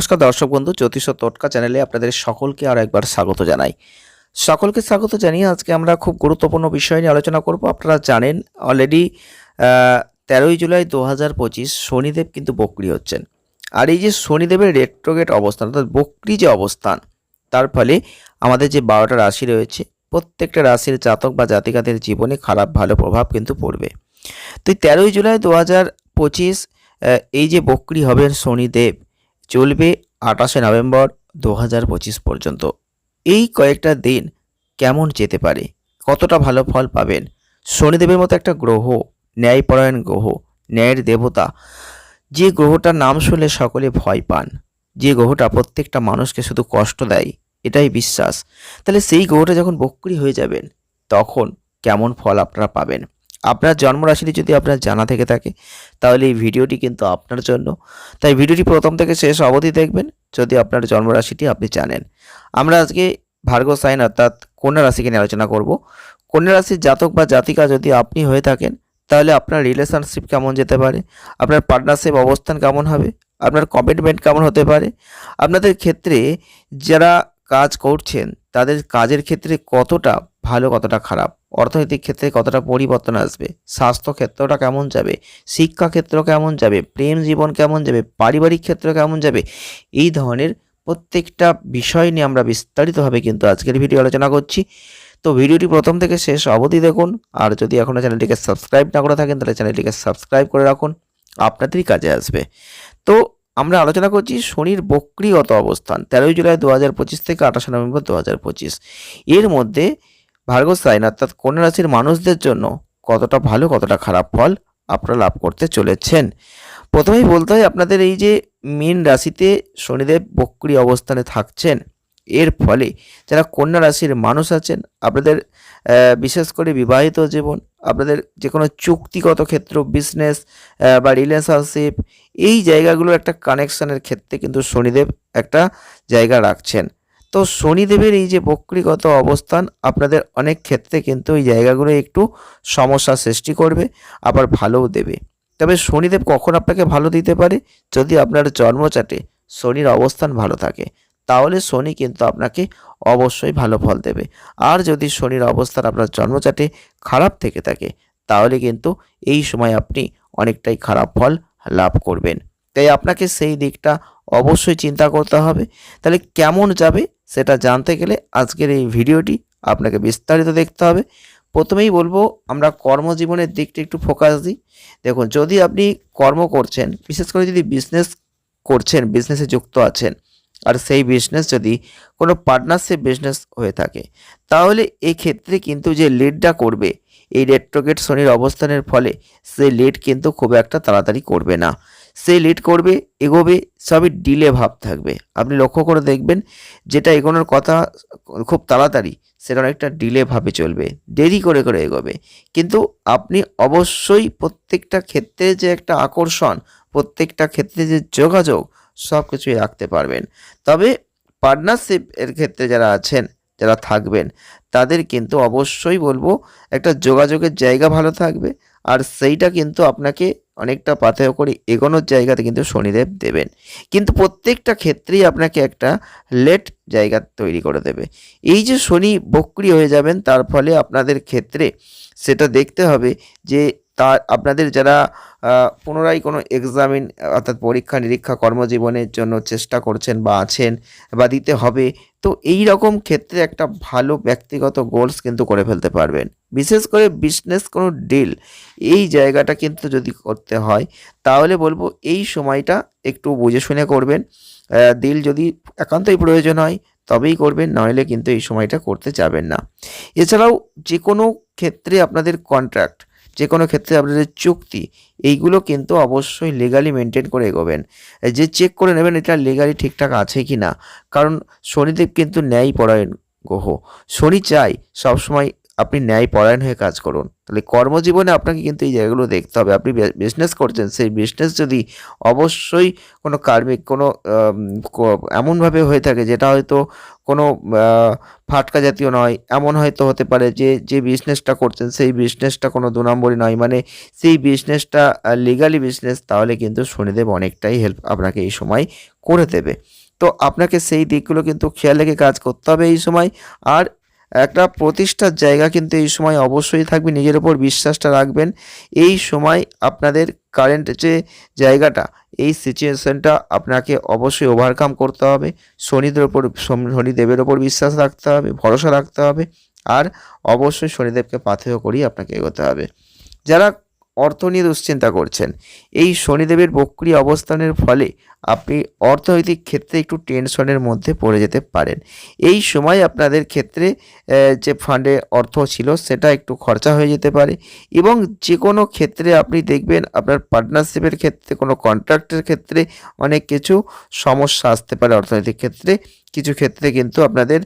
নমস্কার দর্শক বন্ধু, জ্যোতিষ ও টোটকা চ্যানেলে আপনাদের সকলকে আর একবার স্বাগত জানাই। সকলকে স্বাগত জানিয়ে আজকে আমরা খুব গুরুত্বপূর্ণ বিষয় নিয়ে আলোচনা করব। আপনারা জানেন অলরেডি তেরোই জুলাই দু হাজার পঁচিশ শনিদেব কিন্তু বক্রি হচ্ছেন। আর এই যে শনিদেবের রেট্রোগেট অবস্থান, অর্থাৎ বক্রি যে অবস্থান, তার ফলে আমাদের যে বারোটা রাশি রয়েছে, প্রত্যেকটা রাশির জাতক বা জাতিকাদের জীবনে খারাপ, ভালো প্রভাব কিন্তু পড়বে। তো তেরোই জুলাই দু হাজার পঁচিশ এই যে বক্রি হবেন শনিদেব চলবে আঠাশে নভেম্বর দু হাজার পঁচিশ পর্যন্ত। এই কয়েকটা দিন কেমন যেতে পারে? কতটা ভালো ফল পাবেন? শনিদেবের মতো একটা গ্রহ, ন্যায়পরায়ণ গ্রহ, ন্যায়ের দেবতা, যে গ্রহটার নাম শুনলে সকলে ভয় পান, যে গ্রহটা প্রত্যেকটা মানুষকে শুধু কষ্ট দেয়, এটাই বিশ্বাস। তাহলে সেই গ্রহটা যখন বক্রি হয়ে যাবেন, তখন কেমন ফল আপনারা পাবেন? আপনার জন্মরাশিটি যদি আপনার জানা থেকে থাকে, তাহলে এই ভিডিওটি কিন্তু আপনার জন্য। তাই ভিডিওটি প্রথম থেকে শেষ অবধি দেখবেন, যদি আপনার জন্মরাশিটি আপনি জানেন। আমরা আজকে ভার্গ সাইন অর্থাৎ কন্যা রাশিকে নিয়ে আলোচনা করব। কন্যা রাশির জাতক বা জাতিকা যদি আপনি হয়ে থাকেন, তাহলে আপনার রিলেশনশিপ কেমন যেতে পারে? আপনার পার্টনারশিপ অবস্থান কেমন হবে? আপনার কমিটমেন্ট কেমন হতে পারে? আপনাদের ক্ষেত্রে যারা কাজ করছেন, তাদের কাজের ক্ষেত্রে কতটা ভালো কতটা খারাপ, অর্থনৈতিক ক্ষেত্রে কতটা পরিবর্তন আসবে, স্বাস্থ্য ক্ষেত্রটা কেমন যাবে, শিক্ষা ক্ষেত্র কেমন যাবে, প্রেম জীবন কেমন যাবে, পারিবারিক ক্ষেত্র কেমন যাবে, এই ধরনের প্রত্যেকটা বিষয় নিয়ে আমরা বিস্তারিতভাবে কিন্তু আজকের ভিডিও আলোচনা করছি। তো ভিডিওটি প্রথম থেকে শেষ অবধি দেখুন, আর যদি এখনও চ্যানেলটিকে সাবস্ক্রাইব না করে থাকেন, তাহলে চ্যানেলটিকে সাবস্ক্রাইব করে রাখুন, আপনাদেরই কাজে আসবে। তো আমরা আলোচনা করছি শনির বক্রিগত অবস্থান, তেরোই জুলাই দু হাজার পঁচিশ থেকে আঠাশে নভেম্বর দু হাজার পঁচিশ। এর মধ্যে ভার্গ সাইন, অর্থাৎ কন্যা রাশির মানুষদের জন্য কতটা ভালো, কতটা খারাপ ফল আপনারা লাভ করতে চলেছেন। প্রথমেই বলতে হয় আপনাদের এই যে মীন রাশিতে শনিদেব বক্রি অবস্থানে থাকছেন, এর ফলে যারা কন্যা রাশির মানুষ আছেন, আপনাদের বিশেষ করে বিবাহিত জীবন, আপনাদের যে কোনো চুক্তিগত ক্ষেত্র বিজনেস বা রিলেশনশিপ এই জায়গাগুলোর একটা কানেকশানের ক্ষেত্রে কিন্তু শনিদেব একটা জায়গা রাখছেন। তো শনিদেবের এই যে বক্রিগত অবস্থান, আপনাদের অনেক ক্ষেত্রে কিন্তু এই জায়গাগুলো একটু সমস্যা সৃষ্টি করবে, আবার ভালোও দেবে। তবে শনিদেব কখন আপনাকে ভালো দিতে পারে? যদি আপনার জন্মচাটে শনির অবস্থান ভালো থাকে, তাহলে শনি কিন্তু আপনাকে অবশ্যই ভালো ফল দেবে। আর যদি শনির অবস্থান আপনার জন্মচাটে খারাপ থেকে থাকে, তাহলে কিন্তু এই সময় আপনি অনেকটাই খারাপ ফল লাভ করবেন। তাই আপনাকে সেই দিকটা অবশ্যই চিন্তা করতে হবে। তাহলে কেমন যাবে? সেটা জানতে গেলে আজকের এই ভিডিওটি আপনাকে বিস্তারিত দেখতে হবে। প্রথমেই বলব, আমরা কর্মজীবনের দিকটা একটু ফোকাস দিই। দেখুন, যদি আপনি কর্ম করছেন, বিশেষ করে যদি বিজনেস করছেন বিজনেসে যুক্ত আছেন, আর সেই বিজনেস যদি কোনো পার্টনারশিপ বিজনেস হয়ে থাকে, তাহলে এই ক্ষেত্রে কিন্তু যে লিডটা করবে, এই রেট্রোগেট শনির অবস্থানের ফলে, সেই লিড কিন্তু খুব একটা তাড়াতাড়ি করবে না। সে লিড করবে, এগোবে, সবই ডিলে ভাব থাকবে। আপনি লক্ষ্য করে দেখবেন, যেটা এগোনোর কথা খুব তাড়াতাড়ি, সেটা অনেকটা ডিলে ভাবে চলবে, দেরি করে করে এগোবে। কিন্তু আপনি অবশ্যই প্রত্যেকটা ক্ষেত্রে যে একটা আকর্ষণ, প্রত্যেকটা ক্ষেত্রে যে যোগাযোগ সব কিছুই রাখতে পারবেন। তবে পার্টনারশিপ এর ক্ষেত্রে যারা আছেন, যারা থাকবেন, তাদের কিন্তু অবশ্যই বলব, একটা যোগাযোগের জায়গা ভালো থাকবে, আর সেইটা কিন্তু আপনাকে অনেকটা পাথেয় করে এগোনোর জায়গাতে কিন্তু শনিদেব দেবেন। কিন্তু প্রত্যেকটা ক্ষেত্রেই আপনাকে একটা লেট জায়গা তৈরি করে দেবে। এই যে শনি বক্রি হয়ে যাবেন, তার ফলে আপনাদের ক্ষেত্রে সেটা দেখতে হবে যে তার, আপনাদের যারা পুনরায় কোনো এক্সামিন অর্থাৎ পরীক্ষা নিরীক্ষা কর্মজীবনের জন্য চেষ্টা করছেন বা আছেন বা দিতে হবে, তো এই রকম ক্ষেত্রে একটা ভালো ব্যক্তিগত গোলস কিন্তু করে ফেলতে পারবেন। বিশেষ করে বিজনেস কোনো ডিল এই জায়গাটা কিন্তু যদি করতে হয়, তাহলে বলব এই সময়টা একটু বুঝে শুনে করবেন। ডিল যদি একান্তই প্রয়োজন হয়, তবেই করবেন, নইলে কিন্তু এই সময়টা করতে যাবেন না। এছাড়াও যে কোনো ক্ষেত্রে আপনাদের কন্ট্রাক্ট যে কোনো ক্ষেত্রে আপনাদের চুক্তি, এইগুলো কিন্তু অবশ্যই লিগালি মেনটেন করে এগোবেন। যে চেক করে নেবেন এটা লিগালি ঠিকঠাক আছে কি না কারণ শনিদেব কিন্তু ন্যায় পরায়ণ গ্রহ। শনি চাই সবসময় আপনি ন্যায় পরায়ণ হয়ে কাজ করুন। তাহলে কর্মজীবনে আপনাকে কিন্তু এই জায়গাগুলো দেখতে হবে। আপনি বিজনেস করছেন, সেই বিজনেস যদি অবশ্যই কোনো কার্মিক, কোনো এমনভাবে হয়ে থাকে যেটা হয়তো কোনো ফাটকা জাতীয় নয়, এমন হয়তো হতে পারে যে যে বিজনেসটা করছেন সেই বিজনেসটা কোনো দু নম্বরই নয়। মানে সেই বিজনেসটা লিগালি বিজনেস তাহলে কিন্তু শনিদেব অনেকটাই হেল্প আপনাকে এই সময় করে দেবে। তো আপনাকে সেই দিকগুলো কিন্তু খেয়াল রেখে কাজ করতে হবে এই সময়। আর একটা প্রতিষ্ঠার জায়গা কিন্তু এই সময় অবশ্যই থাকবে। নিজের ওপর বিশ্বাসটা রাখবেন। এই সময় আপনাদের কারেন্ট যে জায়গাটা, এই সিচুয়েশানটা আপনাকে অবশ্যই ওভারকাম করতে হবে। শনিদের ওপর শনিদেবের ওপর বিশ্বাস রাখতে হবে, ভরসা রাখতে হবে। আর অবশ্যই শনিদেবকে পাথেয় করেই আপনাকে এগোতে হবে। যারা অর্থ নিয়ে দুশ্চিন্তা করছেন। এই শনিদেবের বক্রি অবস্থানের ফলে আপনি অর্থনৈতিক ক্ষেত্রে একটু টেনশনের মধ্যে পড়ে যেতে পারেন। এই সময় আপনাদের ক্ষেত্রে যে ফান্ডে অর্থ ছিল সেটা একটু খরচা হয়ে যেতে পারে এবং যে কোনো ক্ষেত্রে আপনি দেখবেন আপনার পার্টনারশিপের ক্ষেত্রে, কোনো কন্ট্রাক্টের ক্ষেত্রে অনেক কিছু সমস্যা আসতে পারে অর্থনৈতিক ক্ষেত্রে। কিছু ক্ষেত্রে কিন্তু আপনাদের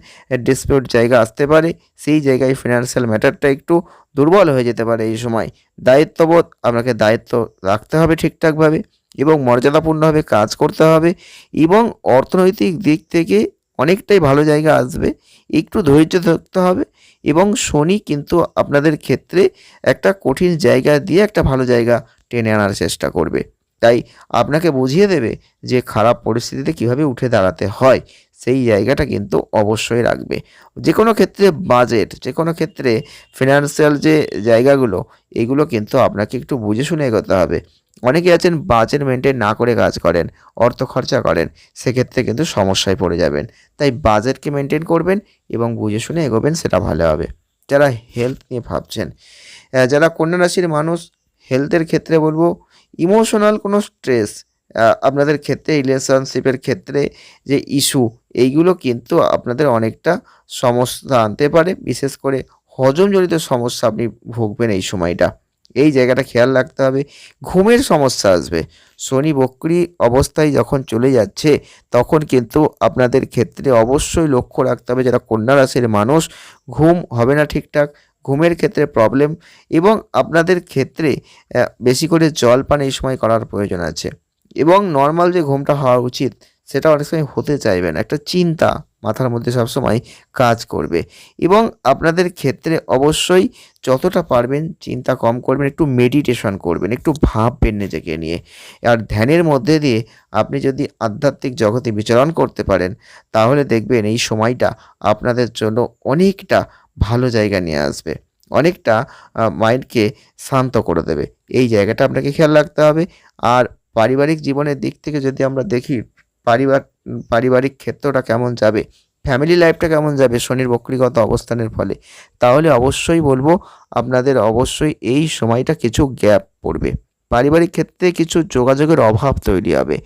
ডিসপিউট জায়গা আসতে পারে। সেই জায়গায় ফিনান্সিয়াল ম্যাটারটা একটু দুর্বল হয়ে যেতে পারে এই সময়। দায়িত্ববোধ, আপনাকে দায়িত্ব রাখতে হবে ঠিকঠাকভাবে এবং মর্যাদাপূর্ণভাবে কাজ করতে হবে এবং অর্থনৈতিক দিক থেকে অনেকটাই ভালো জায়গা আসবে। একটু ধৈর্য ধরতে হবে এবং শনি কিন্তু আপনাদের ক্ষেত্রে একটা কঠিন জায়গা দিয়ে একটা ভালো জায়গা টেনে আনার চেষ্টা করবে। তাই আপনাকে বুঝিয়ে দেবে যে খারাপ পরিস্থিতিতে কীভাবে উঠে দাঁড়াতে হয়। সেই জায়গাটা কিন্তু অবশ্যই রাখবে। যে কোনো ক্ষেত্রে বাজেট যে কোনো ক্ষেত্রে ফিনান্সিয়াল যে জায়গাগুলো, এগুলো কিন্তু আপনাকে একটু বুঝে শুনে এগোতে হবে। অনেকে আছেন বাজেট মেনটেন না করে কাজ করেন, অর্থ খরচা করেন, সেক্ষেত্রে কিন্তু সমস্যায় পড়ে যাবেন। তাই বাজেটকে মেনটেন করবেন এবং বুঝে শুনে এগোবেন, সেটা ভালো হবে। যারা হেলথ নিয়ে ভাবছেন যারা কন্যা রাশির মানুষ হেলথের ক্ষেত্রে বলব ইমোশনাল কোনো স্ট্রেস আপনাদের ক্ষেত্রে রিলেশনশিপের ক্ষেত্রে যে ইস্যু এইগুলো কিন্তু আপনাদের অনেকটা সমস্যা আনতে পারে। বিশেষ করে হজমজনিত সমস্যা আপনি ভুগবেন এই সময়টা। এই জায়গাটা খেয়াল রাখতে হবে। ঘুমের সমস্যা আসবে। শনি বক্রি অবস্থায় যখন চলে যাচ্ছে, তখন কিন্তু আপনাদের ক্ষেত্রে অবশ্যই লক্ষ্য রাখতে হবে যারা কন্যা রাশির মানুষ, ঘুম হবে না ঠিকঠাক, ঘুমের ক্ষেত্রে প্রবলেম এবং আপনাদের ক্ষেত্রে বেশি করে জল পান এই সময় করার প্রয়োজন আছে। এবং নর্মাল যে ঘুমটা হওয়া উচিত, সেটা অনেক সময় হতে চাইবে না। একটা চিন্তা মাথার মধ্যে সবসময় কাজ করবে। এবং আপনাদের ক্ষেত্রে অবশ্যই যতটা পারবেন চিন্তা কম করবেন, একটু মেডিটেশন করবেন, একটু ভাববেন নিজেকে নিয়ে। আর ধ্যানের মধ্যে দিয়ে আপনি যদি আধ্যাত্মিক জগতে বিচরণ করতে পারেন, তাহলে দেখবেন এই সময়টা আপনাদের জন্য অনেকটা ভালো জায়গা নিয়ে আসবে। অনেকটা মাইন্ডকে শান্ত করে দেবে। এই জায়গাটা আপনাকে খেয়াল রাখতে হবে। আর পারিবারিক জীবনের দিক থেকে যদি আমরা দেখি, পারিবার, পারিবারিক ক্ষেত্রটা কেমন যাবে ফ্যামিলি লাইফটা কেমন যাবে শনির বক্রিগত অবস্থানের ফলে, তাহলে অবশ্যই বলব আপনাদের অবশ্যই এই সময়টা কিছু গ্যাপ পড়বে। পারিবারিক ক্ষেত্রে কিছু যোগাযোগের অভাব তৈরি হবে।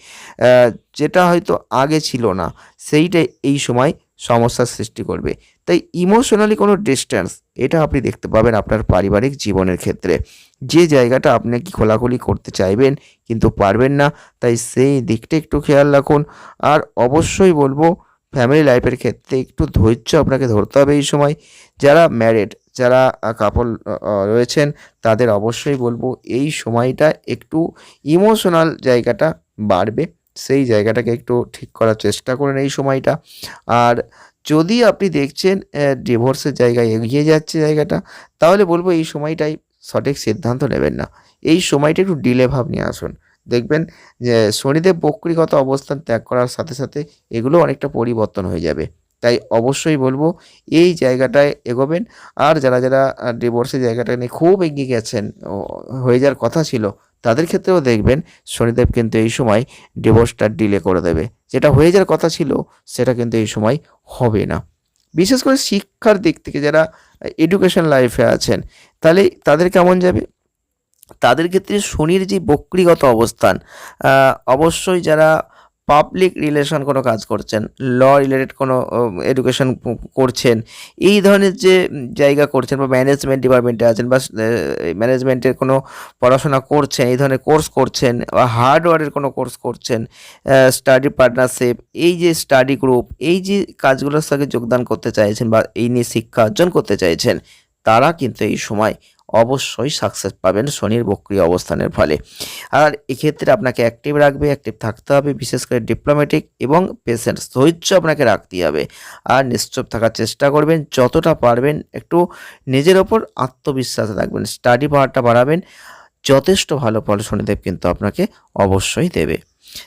যেটা হয়তো আগে ছিল না সেইটাই এই সময় সমস্যার সৃষ্টি করবে। তাই ইমোশনালি কোনো ডিস্ট্যান্স এটা আপনি দেখতে পাবেন আপনার পারিবারিক জীবনের ক্ষেত্রে। যে জায়গাটা আপনি কি খোলাখুলি করতে চাইবেন কিন্তু পারবেন না, তাই সেই দিকটা একটু খেয়াল রাখুন। আর অবশ্যই বলব ফ্যামিলি লাইফের ক্ষেত্রে একটু ধৈর্য আপনাকে ধরতে হবে এই সময়। যারা ম্যারিড যারা কাপল রয়েছেন, তাদের অবশ্যই বলব এই সময়টা একটু ইমোশনাল জায়গাটা বাড়বে। সেই জায়গাটাকে একটু ঠিক করার চেষ্টা করেন এই সময়টা। আর যদি আপনি দেখছেন ডিভোর্সের জায়গায় এগিয়ে যাচ্ছে জায়গাটা, তাহলে বলব এই সময়টাই সঠিক সিদ্ধান্ত নেবেন না। এই সময়টা একটু ডিলে ভাব নিয়ে আসুন। দেখবেন, যে শনিদেব বক্রিগত অবস্থান ত্যাগ করার সাথে সাথে এগুলো অনেকটা পরিবর্তন হয়ে যাবে। তাই অবশ্যই বলব, এই জায়গাটায় এগোবেন। আর যারা যারা ডিভোর্সের জায়গাটা নিয়ে খুব এগিয়ে গেছেন হয়ে যাওয়ার কথা ছিল তাদের ক্ষেত্রেও দেখবেন শনিদেব কিন্তু এই সময় ডিভোর্সটা ডিলে করে দেবে। যেটা হয়ে যাওয়ার কথা ছিল, সেটা কিন্তু এই সময় হবে না। বিশেষ করে শিক্ষার দিক থেকে যারা এডুকেশন লাইফে আছেন, তাহলে তাদের কেমন যাবে? তাদের ক্ষেত্রে শনির যে বক্রিগত অবস্থান অবশ্যই যারা পাবলিক রিলেশন কোনো কাজ করছেন ল রিলেটেড কোনো এডুকেশন করছেন, এই ধরনের যে জায়গা করছেন বা ম্যানেজমেন্ট ডিপার্টমেন্টে আছেন বা ম্যানেজমেন্টের কোনো পড়াশোনা করছেন, এই ধরনের কোর্স করছেন বা হার্ডওয়ারের কোনো কোর্স করছেন স্টাডি পার্টনারশিপ এই যে স্টাডি গ্রুপ এই যে কাজগুলোর সঙ্গে যোগদান করতে চাইছেন বা এই নিয়ে শিক্ষা অর্জন করতে চাইছেন, তারা কিন্তু এই সময় অবশ্যই সাকসেস পাবেন শনির বক্রিয় অবস্থানের ফলে। আর এক্ষেত্রে আপনাকে অ্যাক্টিভ রাখবে অ্যাক্টিভ থাকতে হবে, বিশেষ করে ডিপ্লোম্যাটিক এবং পেশেন্ট ধৈর্য আপনাকে রাখতে হবে। আর নিশ্চুপ থাকার চেষ্টা করবেন, যতটা পারবেন একটু নিজের ওপর আত্মবিশ্বাস রাখবেন স্টাডি পাওয়ারটা বাড়াবেন, যথেষ্ট ভালো ফল শনিদেব কিন্তু আপনাকে অবশ্যই দেবে।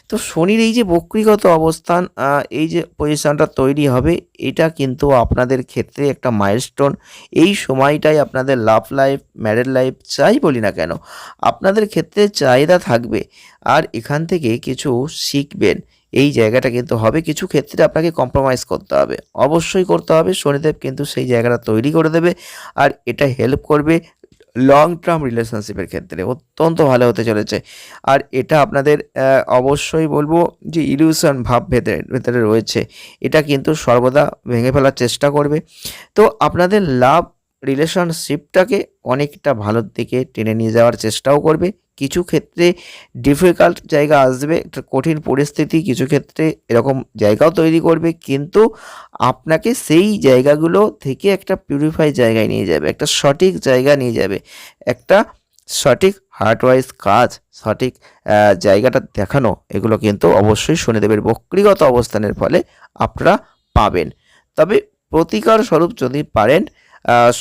তো শনির এই যে বক্রিগত অবস্থান এই যে পজিশনটা তৈরি হবে, এটা কিন্তু আপনাদের ক্ষেত্রে একটা মাইলস্টোন এই সময়টাই আপনাদের লাভ লাইফ ম্যারেড লাইফ চাই বলি না কেন, আপনাদের ক্ষেত্রে চাহিদা থাকবে আর এখান থেকে কিছু শিখবেন। এই জায়গাটা কিন্তু হবে, কিছু ক্ষেত্রে আপনাকে কম্প্রোমাইজ করতে হবে। অবশ্যই করতে হবে, শনিদেব কিন্তু সেই জায়গাটা তৈরি করে দেবে আর এটা হেল্প করবে লং টার্ম রিলেশনশিপের ক্ষেত্রে অত্যন্ত ভালো হতে চলেছে। আর এটা আপনাদের অবশ্যই বলব যে ইলিউশন ভাব ভেতরে ভেতরে রয়েছে। এটা কিন্তু সর্বদা ভেঙে ফেলার চেষ্টা করবে। তো আপনাদের লাভ রিলেশনশিপটাকে অনেকটা ভালোর দিকে টেনে নিয়ে যাওয়ার চেষ্টাও করবে। কিছু ক্ষেত্রে ডিফিকাল্ট জায়গা আসবে, একটা কঠিন পরিস্থিতি, কিছু ক্ষেত্রে এরকম জায়গাও তৈরি করবে, কিন্তু আপনাকে সেই জায়গাগুলো থেকে একটা পিউরিফাই জায়গায় নিয়ে যাবে, একটা সঠিক জায়গা নিয়ে যাবে, একটা সঠিক হার্টওয়াইজ কাজ, সঠিক জায়গাটা দেখানো, এগুলো কিন্তু অবশ্যই শনিদেবের বক্রিগত অবস্থানের ফলে আপনারা পাবেন। তবে প্রতিকার স্বরূপ যদি পারেন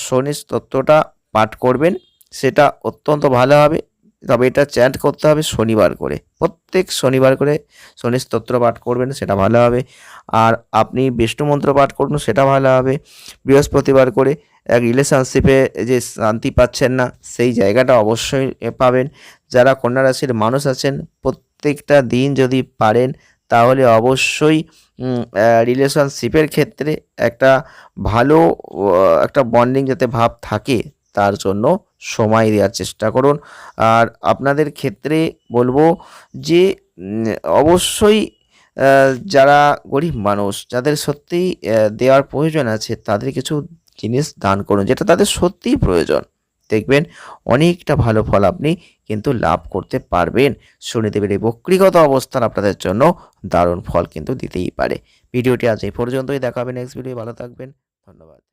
শনি তত্ত্বটা পাঠ করবেন, সেটা অত্যন্ত ভালো হবে। তবে এটা চ্যান্ট করতে হবে শনিবার করে। প্রত্যেক শনিবার করে শনি স্তোত্র পাঠ করবেন, সেটা ভালো হবে। আর আপনি বিষ্ণু মন্ত্র পাঠ করুন, সেটা ভালো হবে। বৃহস্পতিবার করে এক রিলেশনশিপে যে শান্তি পাচ্ছেন না, সেই জায়গাটা অবশ্যই পাবেন। যারা কন্যা রাশির মানুষ আছেন, প্রত্যেকটা দিন যদি পারেন, তাহলে অবশ্যই রিলেশনশিপের ক্ষেত্রে একটা ভালো একটা বন্ডিং যাতে ভাব থাকে। তার জন্য সময় দেওয়ার চেষ্টা করুন। আর আপনাদের ক্ষেত্রে বলব যে অবশ্যই যারা গরিব মানুষ, যাদের সত্যিই দেওয়ার প্রয়োজন আছে, তাদের কিছু জিনিস দান করুন, যেটা তাদের সত্যিই প্রয়োজন। দেখবেন, অনেকটা ভালো ফল আপনি কিন্তু লাভ করতে পারবেন। শনিদেবের এই বক্রিগত অবস্থান আপনাদের জন্য দারুণ ফল কিন্তু দিতেই পারে। ভিডিওটি আজ এই পর্যন্তই দেখাবেন নেক্সট ভিডিও ভালো থাকবেন, ধন্যবাদ।